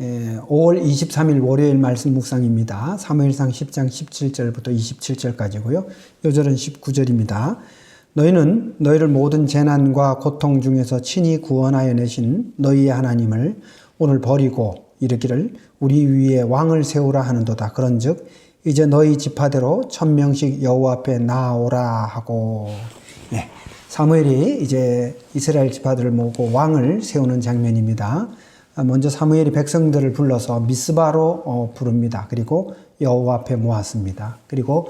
5월 23일 월요일 말씀 묵상입니다. 사무엘상 10장 17절부터 27절까지고요. 요절은 19절입니다. 너희는 너희를 모든 재난과 고통 중에서 친히 구원하여 내신 너희의 하나님을 오늘 버리고 이르기를 우리 위에 왕을 세우라 하는도다. 그런즉 이제 너희 지파대로 천 명씩 여호와 앞에 나오라 하고 네. 사무엘이 이제 이스라엘 지파들을 모으고 왕을 세우는 장면입니다. 먼저 사무엘이 백성들을 불러서 미스바로 어, 부릅니다. 그리고 여호와 앞에 모았습니다. 그리고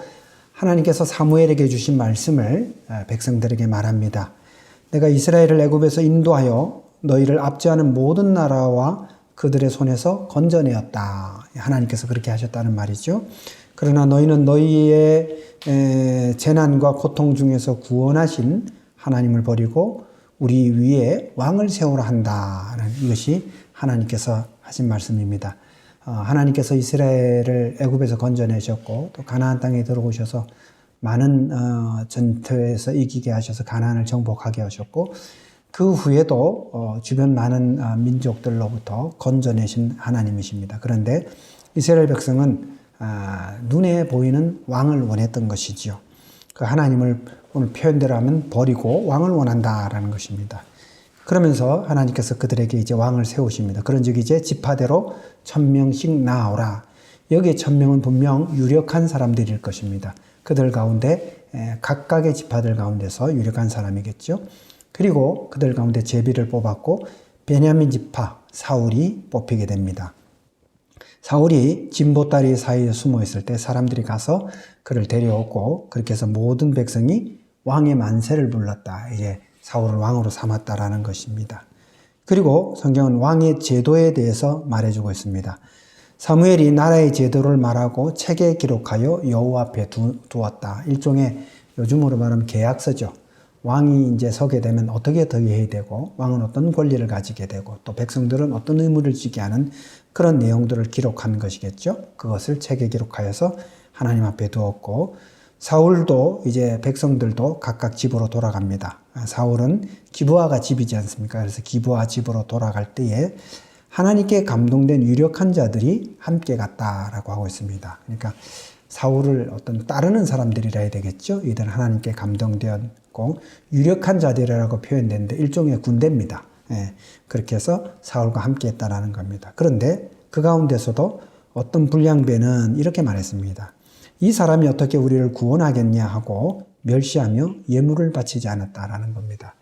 하나님께서 사무엘에게 주신 말씀을 어, 백성들에게 말합니다. 내가 이스라엘을 애굽에서 인도하여 너희를 압제하는 모든 나라와 그들의 손에서 건져내었다. 하나님께서 그렇게 하셨다는 말이죠. 그러나 너희는 너희의 재난과 고통 중에서 구원하신 하나님을 버리고 우리 위에 왕을 세우라 한다는 이것이 하나님께서 하신 말씀입니다. 어, 하나님께서 이스라엘을 애굽에서 건져내셨고 또 가나안 땅에 들어오셔서 많은 어, 전투에서 이기게 하셔서 가나안을 정복하게 하셨고 그 후에도 어, 주변 많은 민족들로부터 건져내신 하나님이십니다. 그런데 이스라엘 백성은 아, 눈에 보이는 왕을 원했던 것이지요. 그 하나님을 오늘 표현대로 하면 버리고 왕을 원한다라는 것입니다. 그러면서 하나님께서 그들에게 이제 왕을 세우십니다. 그런즉 이제 지파대로 천명씩 나오라. 여기에 천명은 분명 유력한 사람들일 것입니다. 그들 가운데 각각의 지파들 가운데서 유력한 사람이겠죠. 그리고 그들 가운데 제비를 뽑았고 베냐민 지파 사울이 뽑히게 됩니다. 사울이 진보다리 사이에 숨어 있을 때 사람들이 가서 그를 데려오고 그렇게 해서 모든 백성이 왕의 만세를 불렀다. 이제 사울을 왕으로 삼았다라는 것입니다. 그리고 성경은 왕의 제도에 대해서 말해주고 있습니다. 사무엘이 나라의 제도를 말하고 책에 기록하여 여호와 앞에 두, 두었다. 일종의 요즘으로 말하면 계약서죠. 왕이 이제 서게 되면 어떻게 더해야 되고 왕은 어떤 권리를 가지게 되고 또 백성들은 어떤 의무를 지게 하는 그런 내용들을 기록한 것이겠죠. 그것을 책에 기록하여서 하나님 앞에 두었고 사울도 이제 백성들도 각각 집으로 돌아갑니다. 사울은 기부아가 집이지 않습니까? 그래서 기부아 집으로 돌아갈 때에 하나님께 감동된 유력한 자들이 함께 갔다라고 하고 있습니다. 그러니까 사울을 어떤 따르는 사람들이라 해야 되겠죠. 이들은 하나님께 감동되었고 유력한 자들이라고 표현되는데 일종의 군대입니다. 예, 그렇게 해서 사울과 함께 했다라는 겁니다. 그런데 그 가운데서도 어떤 불량배는 이렇게 말했습니다. 이 사람이 어떻게 우리를 구원하겠냐 하고 멸시하며 예물을 바치지 않았다라는 겁니다.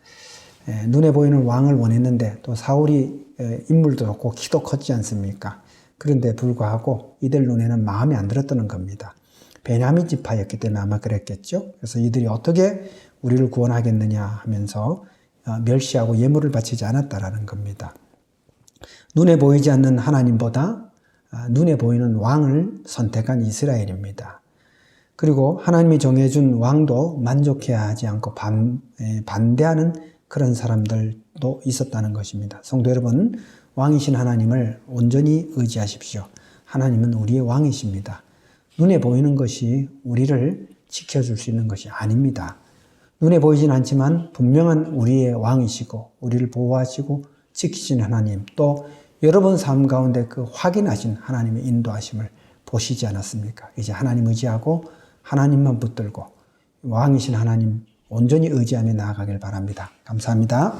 에, 눈에 보이는 왕을 원했는데 또 사울이 에, 인물도 좋고 키도 컸지 않습니까? 그런데 불구하고 이들 눈에는 마음에 안 들었다는 겁니다. 베냐민 지파였기 때문에 아마 그랬겠죠. 그래서 이들이 어떻게 우리를 구원하겠느냐 하면서 어, 멸시하고 예물을 바치지 않았다라는 겁니다. 눈에 보이지 않는 하나님보다 아, 눈에 보이는 왕을 선택한 이스라엘입니다. 그리고 하나님이 정해준 왕도 만족해야 하지 않고 반, 반대하는 그런 사람들도 있었다는 것입니다. 성도 여러분, 왕이신 하나님을 온전히 의지하십시오. 하나님은 우리의 왕이십니다. 눈에 보이는 것이 우리를 지켜줄 수 있는 것이 아닙니다. 눈에 보이진 않지만 분명한 우리의 왕이시고 우리를 보호하시고 지키시는 하나님 또 여러분 삶 가운데 그 확인하신 하나님의 인도하심을 보시지 않았습니까? 이제 하나님 의지하고 하나님만 붙들고 왕이신 하나님 온전히 의지하며 나아가길 바랍니다. 감사합니다.